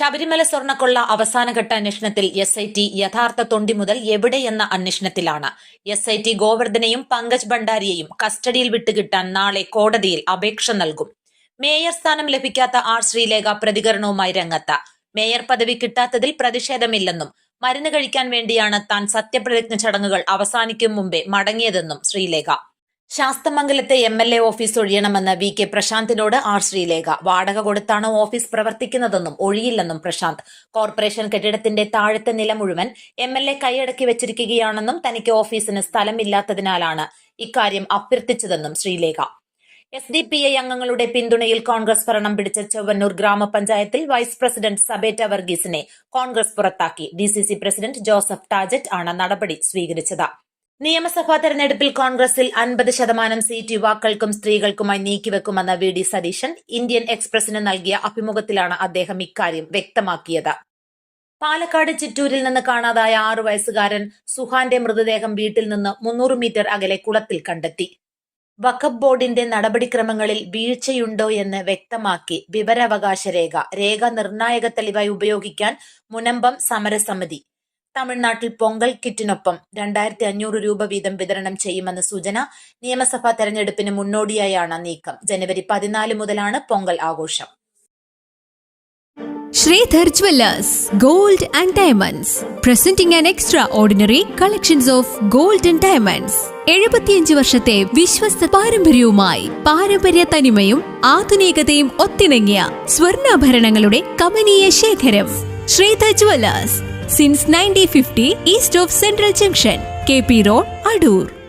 ശബരിമല സ്വർണക്കൊള്ള അവസാനഘട്ട അന്വേഷണത്തിൽ S I T യഥാർത്ഥ തൊണ്ടി മുതൽ എവിടെയെന്ന അന്വേഷണത്തിലാണ്. എസ് ഐ ടി ഗോവർദ്ധനെയും പങ്കജ് ഭണ്ഡാരിയെയും കസ്റ്റഡിയിൽ വിട്ടുകിട്ടാൻ നാളെ കോടതിയിൽ അപേക്ഷ നൽകും. മേയർ സ്ഥാനം ലഭിക്കാത്ത ആർ ശ്രീലേഖ പ്രതികരണവുമായി രംഗത്ത. മേയർ പദവി കിട്ടാത്തതിൽ പ്രതിഷേധമില്ലെന്നും മരുന്ന് കഴിക്കാൻ വേണ്ടിയാണ് താൻ സത്യപ്രതിജ്ഞ ചടങ്ങുകൾ അവസാനിക്കും മുമ്പേ മടങ്ങിയതെന്നും ശ്രീലേഖ. ശാസ്തമംഗലത്തെ എം എൽ എ ഓഫീസ് ഒഴിയണമെന്ന് വി കെ പ്രശാന്തിനോട് ആർ ശ്രീലേഖ. വാടക കൊടുത്താണ് ഓഫീസ് പ്രവർത്തിക്കുന്നതെന്നും ഒഴിയില്ലെന്നും പ്രശാന്ത്. കോർപ്പറേഷൻ കെട്ടിടത്തിന്റെ താഴത്തെ നില മുഴുവൻ എം എൽ എ കൈയടക്കി വെച്ചിരിക്കുകയാണെന്നും തനിക്ക് ഓഫീസിന് സ്ഥലമില്ലാത്തതിനാലാണ് ഇക്കാര്യം അഭ്യർത്ഥിച്ചതെന്നും Sreelekha. S D P I അംഗങ്ങളുടെ പിന്തുണയിൽ കോൺഗ്രസ് ഭരണം പിടിച്ച ചൊവ്വന്നൂർ ഗ്രാമപഞ്ചായത്തിൽ വൈസ് പ്രസിഡന്റ് സബേറ്റ വർഗീസിനെ കോൺഗ്രസ് പുറത്താക്കി. D C C president Joseph Tajet ആണ് നടപടി സ്വീകരിച്ചത്. നിയമസഭാ തെരഞ്ഞെടുപ്പിൽ കോൺഗ്രസിൽ അൻപത് ശതമാനം സീറ്റ് യുവാക്കൾക്കും സ്ത്രീകൾക്കുമായി നീക്കിവെക്കുമെന്ന വി ഡി സതീശൻ ഇന്ത്യൻ എക്സ്പ്രസിന് നൽകിയ അഭിമുഖത്തിലാണ് അദ്ദേഹം ഇക്കാര്യം വ്യക്തമാക്കിയത്. പാലക്കാട് ചിറ്റൂരിൽ നിന്ന് കാണാതായ ആറു വയസ്സുകാരൻ സുഹാന്റെ മൃതദേഹം വീട്ടിൽ നിന്ന് മുന്നൂറ് മീറ്റർ അകലെ കുളത്തിൽ കണ്ടെത്തി. വഖബ് ബോർഡിന്റെ നടപടിക്രമങ്ങളിൽ വീഴ്ചയുണ്ടോ എന്ന് വ്യക്തമാക്കി വിവരാവകാശ രേഖ. രേഖ നിർണായക തെളിവായി ഉപയോഗിക്കാൻ മുനമ്പം സമരസമിതി തമിഴ്നാട്ടിൽ പൊങ്കൽ കിറ്റിനൊപ്പം രണ്ടായിരത്തി അഞ്ഞൂറ് രൂപ വീതം വിതരണം ചെയ്യുമെന്ന സൂചന നിയമസഭാ തെരഞ്ഞെടുപ്പിന് മുന്നോടിയായാണ് നീക്കം. ജനുവരി പതിനാല് മുതലാണ് പൊങ്കൽ ആഘോഷം. Sreedhar jewellers gold and diamonds. Presenting presenting extraordinary collections of gold and diamonds എഴുപത്തിയഞ്ച് വർഷത്തെ വിശ്വസ്ത പാരമ്പര്യവുമായി പാരമ്പര്യ തനിമയും ആധുനികതയും ഒത്തിണങ്ങിയ സ്വർണാഭരണങ്ങളുടെ കമനീയ ശേഖരം. Sreedhar jewellers since 1950 east of Central Junction, KP Road, Adur.